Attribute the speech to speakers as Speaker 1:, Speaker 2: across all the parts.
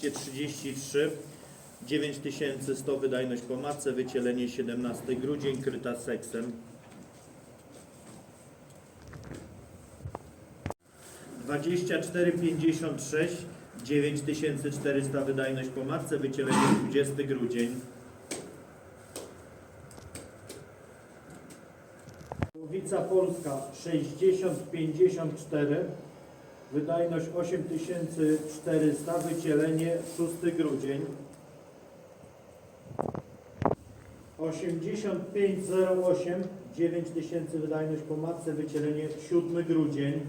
Speaker 1: 1333 9100 wydajność po matce, wycielenie 17 grudzień, kryta seksem. 2456 9400 wydajność po matce, wycielenie 20 grudzień. Połowica Polska 6054 Wydajność 8400, wycielenie 6 grudzień. 8508, 9000 wydajność po matce, wycielenie 7 grudzień.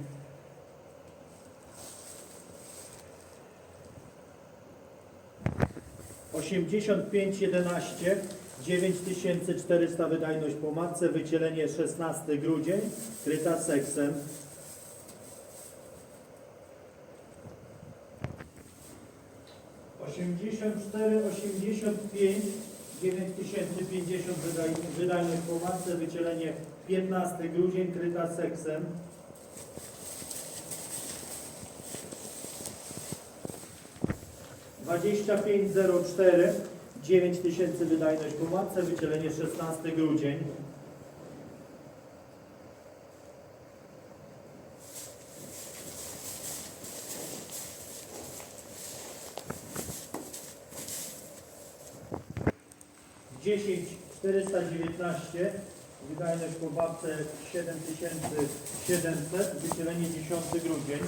Speaker 1: Osiemdziesiąt pięć jedenaście, dziewięć tysięcy czterysta wydajność po matce, wycielenie 16 grudzień, kryta seksem. 84, 85, 9050 wydaj, wydajność po matce, wycielenie 15 grudzień, kryta seksem. Dwadzieścia pięć zero cztery, dziewięć tysięcy wydajność po matce, wycielenie 16 grudzień. 10 419, wydajność po babce 7700, wydzielenie 10 grudzień.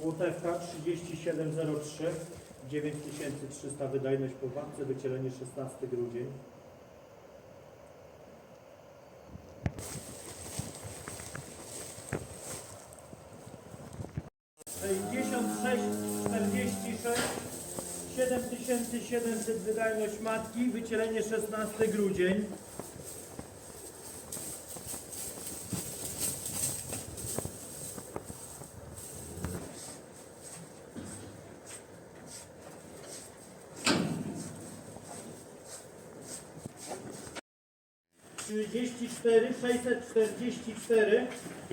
Speaker 1: Łotewka 3703, 9300 wydajność po babce, wycielenie 16 grudzień. 646, 7700 wydajność matki, wycielenie 16 grudzień. Trzydzieści cztery, sześćset czterdzieści cztery,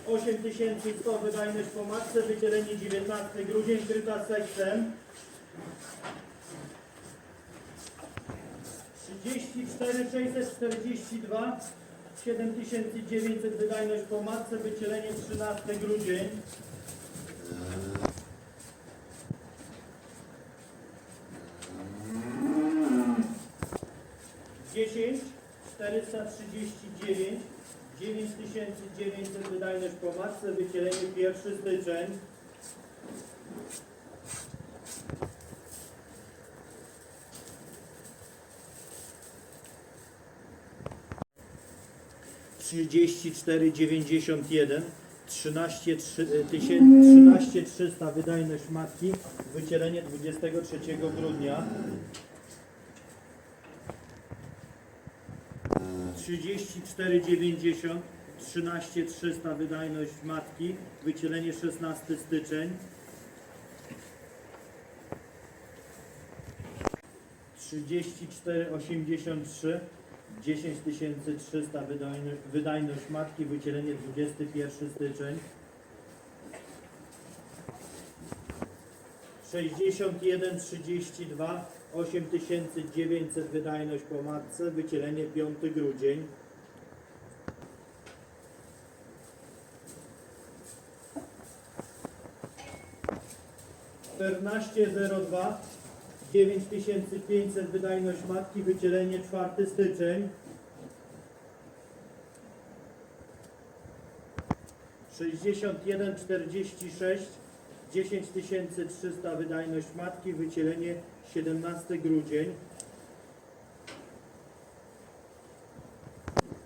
Speaker 1: osiem tysięcy sto wydajność po matce, wydzielenie 19 grudzień, kryta seksem. 34 642 7900 wydajność po matce, wycielenie 13 grudzień. Dziesięć 439 9900 wydajność po matce, wycielenie 1 styczeń. 34 91 13 13 300 wydajność matki wycielenie 23 grudnia 34 90 13 300 wydajność matki wycielenie 16 styczeń 34 83 10 300 wydajność, wydajność matki, wycielenie 21 styczeń. 61 32 8900 wydajność po matce, wycielenie 5 grudzień. Czternaście zero dwa 9500 wydajność matki, wycielenie 4 styczeń. 61 46 10300 wydajność matki, wycielenie 17 grudzień.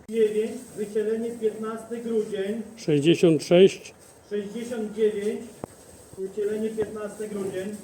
Speaker 1: 9 wycielenie 15 grudzień.
Speaker 2: 66,
Speaker 1: 69 wycielenie 15 grudzień.